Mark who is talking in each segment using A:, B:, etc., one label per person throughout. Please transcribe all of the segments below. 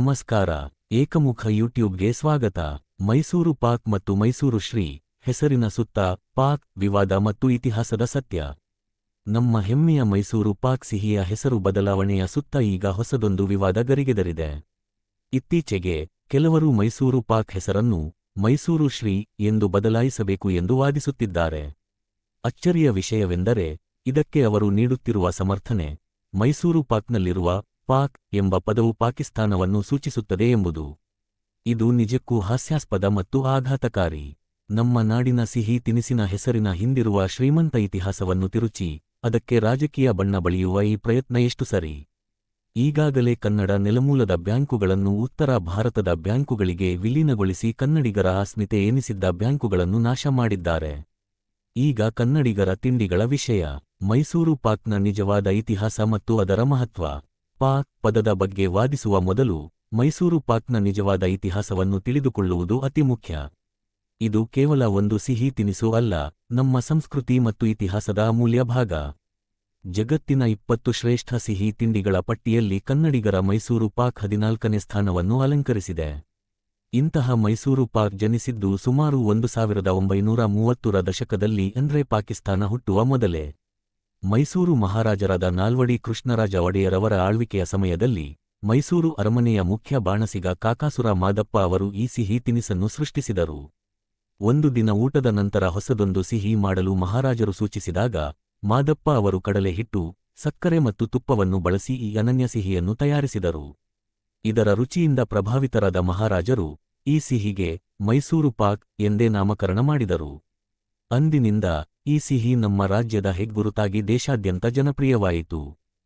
A: ನಮಸ್ಕಾರ, ಏಕಮುಖ ಯೂಟ್ಯೂಬ್ಗೆ ಸ್ವಾಗತ. ಮೈಸೂರು ಪಾಕ್ ಮತ್ತು ಮೈಸೂರು ಶ್ರೀ, ಹೆಸರಿನ ಸುತ್ತ, ಪಾಕ್, ವಿವಾದ ಮತ್ತು ಇತಿಹಾಸದ ಸತ್ಯ. ನಮ್ಮ ಹೆಮ್ಮೆಯ ಮೈಸೂರು ಪಾಕ್ ಸಿಹಿಯ ಹೆಸರು ಬದಲಾವಣೆಯ ಸುತ್ತ ಈಗ ಹೊಸದೊಂದು ವಿವಾದ ಗರಿಗೆದರಿದೆ. ಇತ್ತೀಚೆಗೆ, ಕೆಲವರು ಮೈಸೂರು ಪಾಕ್ ಹೆಸರನ್ನು, ಮೈಸೂರು ಶ್ರೀ, ಎಂದು ಬದಲಾಯಿಸಬೇಕು ಎಂದು ವಾದಿಸುತ್ತಿದ್ದಾರೆ. ಅಚ್ಚರಿಯ ವಿಷಯವೆಂದರೆ, ಇದಕ್ಕೆ ಅವರು ನೀಡುತ್ತಿರುವ ಸಮರ್ಥನೆ, ಮೈಸೂರು ಪಾಕ್ನಲ್ಲಿರುವ ಪಾಕ್ ಎಂಬ ಪದವು ಪಾಕಿಸ್ತಾನವನ್ನು ಸೂಚಿಸುತ್ತದೆ ಎಂಬುದು. ಇದು ನಿಜಕ್ಕೂ ಹಾಸ್ಯಾಸ್ಪದ ಮತ್ತು ಆಘಾತಕಾರಿ. ನಮ್ಮ ನಾಡಿನ ಸಿಹಿ ತಿನಿಸಿನ ಹೆಸರಿನ ಹಿಂದಿರುವ ಶ್ರೀಮಂತ ಇತಿಹಾಸವನ್ನು ತಿರುಚಿ, ಅದಕ್ಕೆ ರಾಜಕೀಯ ಬಣ್ಣ ಬಳಿಯುವ ಈ ಪ್ರಯತ್ನ ಎಷ್ಟು ಸರಿ? ಈಗಾಗಲೇ ಕನ್ನಡ ನೆಲಮೂಲದ ಬ್ಯಾಂಕುಗಳನ್ನು ಉತ್ತರ ಭಾರತದ ಬ್ಯಾಂಕುಗಳಿಗೆ ವಿಲೀನಗೊಳಿಸಿ ಕನ್ನಡಿಗರ ಅಸ್ಮಿತೆ ಎನಿಸಿದ್ದ ಬ್ಯಾಂಕುಗಳನ್ನು ನಾಶ ಮಾಡಿದ್ದಾರೆ. ಈಗ ಕನ್ನಡಿಗರ ತಿಂಡಿಗಳ ವಿಷಯ. ಮೈಸೂರು ಪಾಕ್ನ ನಿಜವಾದ ಇತಿಹಾಸ ಮತ್ತು ಅದರ ಮಹತ್ವ. ಪಾಕ್ ಪದದ ಬಗ್ಗೆ ವಾದಿಸುವ ಮೊದಲು ಮೈಸೂರು ಪಾಕ್ನ ನಿಜವಾದ ಇತಿಹಾಸವನ್ನು ತಿಳಿದುಕೊಳ್ಳುವುದು ಅತಿ ಮುಖ್ಯ. ಇದು ಕೇವಲ ಒಂದು ಸಿಹಿ ತಿನಿಸು ಅಲ್ಲ, ನಮ್ಮ ಸಂಸ್ಕೃತಿ ಮತ್ತು ಇತಿಹಾಸದ ಅಮೂಲ್ಯ ಭಾಗ. ಜಗತ್ತಿನ ಇಪ್ಪತ್ತು ಶ್ರೇಷ್ಠ ಸಿಹಿ ತಿಂಡಿಗಳ ಪಟ್ಟಿಯಲ್ಲಿ ಕನ್ನಡಿಗರ ಮೈಸೂರು ಪಾಕ್ ಹದಿನಾಲ್ಕನೇ ಸ್ಥಾನವನ್ನು ಅಲಂಕರಿಸಿದೆ. ಇಂತಹ ಮೈಸೂರು ಪಾಕ್ ಜನಿಸಿದ್ದು ಸುಮಾರು ಒಂದು ಸಾವಿರದ ಒಂಬೈನೂರ ಮೂವತ್ತರ ದಶಕದಲ್ಲಿ ಅಂದ್ರೆ ಪಾಕಿಸ್ತಾನ ಹುಟ್ಟುವ ಮೊದಲೇ. ಮೈಸೂರು ಮಹಾರಾಜರಾದ ನಾಲ್ವಡಿ ಕೃಷ್ಣರಾಜ ಒಡೆಯರವರ ಆಳ್ವಿಕೆಯ ಸಮಯದಲ್ಲಿ ಮೈಸೂರು ಅರಮನೆಯ ಮುಖ್ಯ ಬಾಣಸಿಗ ಕಾಕಾಸುರ ಮಾದಪ್ಪ ಅವರು ಈ ಸಿಹಿ ತಿನಿಸನ್ನು ಸೃಷ್ಟಿಸಿದರು. ಒಂದು ದಿನ ಊಟದ ನಂತರ ಹೊಸದೊಂದು ಸಿಹಿ ಮಾಡಲು ಮಹಾರಾಜರು ಸೂಚಿಸಿದಾಗ ಮಾದಪ್ಪ ಅವರು ಕಡಲೆ ಹಿಟ್ಟು, ಸಕ್ಕರೆ ಮತ್ತು ತುಪ್ಪವನ್ನು ಬಳಸಿ ಈ ಅನನ್ಯ ಸಿಹಿಯನ್ನು ತಯಾರಿಸಿದರು. ಇದರ ರುಚಿಯಿಂದ ಪ್ರಭಾವಿತರಾದ ಮಹಾರಾಜರು ಈ ಸಿಹಿಗೆ ಮೈಸೂರು ಪಾಕ್ ಎಂದೇ ನಾಮಕರಣ ಮಾಡಿದರು. ಅಂದಿನಿಂದ ಈ ಸಿಹಿ ನಮ್ಮ ರಾಜ್ಯದ ಹೆಗ್ಗುರುತಾಗಿ ದೇಶಾದ್ಯಂತ ಜನಪ್ರಿಯವಾಯಿತು.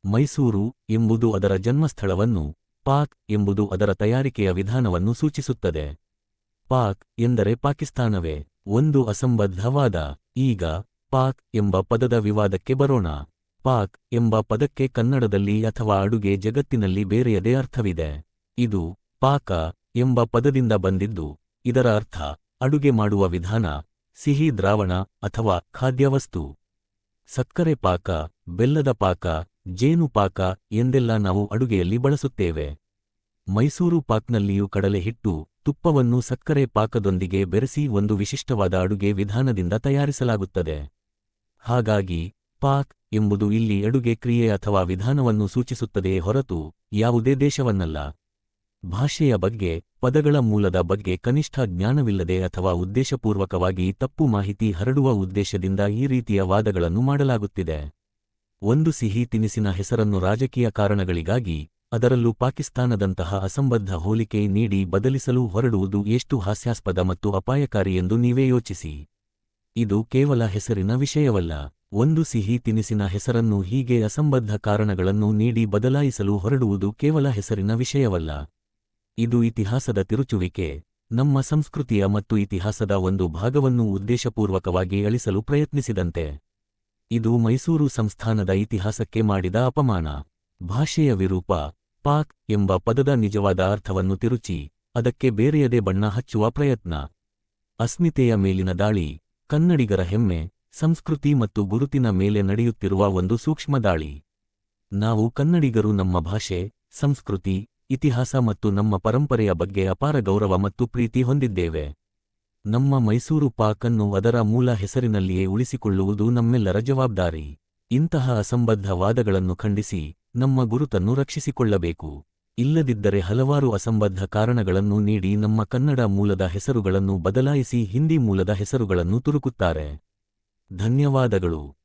A: ಮೈಸೂರು ಎಂಬುದು ಅದರ ಜನ್ಮಸ್ಥಳವನ್ನು, ಪಾಕ್ ಎಂಬುದು ಅದರ ತಯಾರಿಕೆಯ ವಿಧಾನವನ್ನು ಸೂಚಿಸುತ್ತದೆ. ಪಾಕ್ ಎಂದರೆ ಪಾಕಿಸ್ತಾನವೇ, ಒಂದು ಅಸಂಬದ್ಧವಾದ, ಈಗ ಪಾಕ್ ಎಂಬ ಪದದ ವಿವಾದಕ್ಕೆ ಬರೋಣ. ಪಾಕ್ ಎಂಬ ಪದಕ್ಕೆ ಕನ್ನಡದಲ್ಲಿ ಅಥವಾ ಅಡುಗೆ ಜಗತ್ತಿನಲ್ಲಿ ಬೇರೆಯದೇ ಅರ್ಥವಿದೆ. ಇದು ಪಾಕ ಎಂಬ ಪದದಿಂದ ಬಂದಿದ್ದು, ಇದರ ಅರ್ಥ ಅಡುಗೆ ಮಾಡುವ ವಿಧಾನ ಸಿಹಿ ದ್ರಾವಣ ಅಥವಾ ಖಾದ್ಯವಸ್ತು. ಸಕ್ಕರೆ ಪಾಕ, ಬೆಲ್ಲದ ಪಾಕ, ಜೇನು ಪಾಕ ಎಂದೆಲ್ಲ ನಾವು ಅಡುಗೆಯಲ್ಲಿ ಬಳಸುತ್ತೇವೆ. ಮೈಸೂರು ಪಾಕ್ನಲ್ಲಿಯೂ ಕಡಲೆ ಹಿಟ್ಟು, ತುಪ್ಪವನ್ನು ಸಕ್ಕರೆ ಪಾಕದೊಂದಿಗೆ ಬೆರೆಸಿ ಒಂದು ವಿಶಿಷ್ಟವಾದ ಅಡುಗೆ ವಿಧಾನದಿಂದ ತಯಾರಿಸಲಾಗುತ್ತದೆ. ಹಾಗಾಗಿ, ಪಾಕ್ ಎಂಬುದು ಇಲ್ಲಿ ಅಡುಗೆ ಕ್ರಿಯೆ ಅಥವಾ ವಿಧಾನವನ್ನು ಸೂಚಿಸುತ್ತದೆಯೇ ಹೊರತು ಯಾವುದೇ ದೇಶವನ್ನಲ್ಲ. ಭಾಷೆಯ ಬಗ್ಗೆ, ಪದಗಳ ಮೂಲದ ಬಗ್ಗೆ ಕನಿಷ್ಠ ಜ್ಞಾನವಿಲ್ಲದೆ ಅಥವಾ ಉದ್ದೇಶಪೂರ್ವಕವಾಗಿ ತಪ್ಪು ಮಾಹಿತಿ ಹರಡುವ ಉದ್ದೇಶದಿಂದ ಈ ರೀತಿಯ ವಾದಗಳನ್ನು ಮಾಡಲಾಗುತ್ತಿದೆ. ಒಂದು ಸಿಹಿ ತಿನಿಸಿನ ಹೆಸರನ್ನು ರಾಜಕೀಯ ಕಾರಣಗಳಿಗಾಗಿ, ಅದರಲ್ಲೂ ಪಾಕಿಸ್ತಾನದಂತಹ ಅಸಂಬದ್ಧ ಹೋಲಿಕೆ ನೀಡಿ ಬದಲಿಸಲು ಹೊರಡುವುದು ಎಷ್ಟು ಹಾಸ್ಯಾಸ್ಪದ ಮತ್ತು ಅಪಾಯಕಾರಿ ಎಂದು ನೀವೇ ಯೋಚಿಸಿ. ಇದು ಕೇವಲ ಹೆಸರಿನ ವಿಷಯವಲ್ಲ, ಒಂದು ಸಿಹಿ ತಿನಿಸಿನ ಹೆಸರನ್ನು ಹೀಗೆ ಅಸಂಬದ್ಧ ಕಾರಣಗಳನ್ನು ನೀಡಿ ಬದಲಾಯಿಸಲು ಹೊರಡುವುದು ಕೇವಲ ಹೆಸರಿನ ವಿಷಯವಲ್ಲ. ಇದು ಇತಿಹಾಸದ ತಿರುಚುವಿಕೆ. ನಮ್ಮ ಸಂಸ್ಕೃತಿಯ ಮತ್ತು ಇತಿಹಾಸದ ಒಂದು ಭಾಗವನ್ನು ಉದ್ದೇಶಪೂರ್ವಕವಾಗಿ ಅಳಿಸಲು ಪ್ರಯತ್ನಿಸಿದಂತೆ. ಇದು ಮೈಸೂರು ಸಂಸ್ಥಾನದ ಇತಿಹಾಸಕ್ಕೆ ಮಾಡಿದ ಅಪಮಾನ. ಭಾಷೆಯ ವಿರೂಪ, ಪಾಕ್ ಎಂಬ ಪದದ ನಿಜವಾದ ಅರ್ಥವನ್ನು ತಿರುಚಿ, ಅದಕ್ಕೆ ಬೇರೆಯದೇ ಬಣ್ಣ ಹಚ್ಚುವ ಪ್ರಯತ್ನ. ಅಸ್ಮಿತೆಯ ಮೇಲಿನ ದಾಳಿ, ಕನ್ನಡಿಗರ ಹೆಮ್ಮೆ, ಸಂಸ್ಕೃತಿ ಮತ್ತು ಗುರುತಿನ ಮೇಲೆ ನಡೆಯುತ್ತಿರುವ ಒಂದು ಸೂಕ್ಷ್ಮ ದಾಳಿ. ನಾವು ಕನ್ನಡಿಗರು ನಮ್ಮ ಭಾಷೆ, ಸಂಸ್ಕೃತಿ ಇತಿಹಾಸ ಮತ್ತು ನಮ್ಮ ಪರಂಪರೆಯ ಬಗ್ಗೆ ಅಪಾರ ಗೌರವ ಮತ್ತು ಪ್ರೀತಿ ಹೊಂದಿದ್ದೇವೆ. ನಮ್ಮ ಮೈಸೂರು ಪಾಕ್ ಅನ್ನು ಅದರ ಮೂಲ ಹೆಸರಿನಲ್ಲಿಯೇ ಉಳಿಸಿಕೊಳ್ಳುವುದು ನಮ್ಮೆಲ್ಲರ ಜವಾಬ್ದಾರಿ. ಇಂತಹ ಅಸಂಬದ್ಧ ವಾದಗಳನ್ನು ಖಂಡಿಸಿ ನಮ್ಮ ಗುರುತನ್ನು ರಕ್ಷಿಸಿಕೊಳ್ಳಬೇಕು. ಇಲ್ಲದಿದ್ದರೆ ಹಲವಾರು ಅಸಂಬದ್ಧ ಕಾರಣಗಳನ್ನು ನೀಡಿ ನಮ್ಮ ಕನ್ನಡ ಮೂಲದ ಹೆಸರುಗಳನ್ನು ಬದಲಾಯಿಸಿ ಹಿಂದಿ ಮೂಲದ ಹೆಸರುಗಳನ್ನು ತುರುಕುತ್ತಾರೆ. ಧನ್ಯವಾದಗಳು.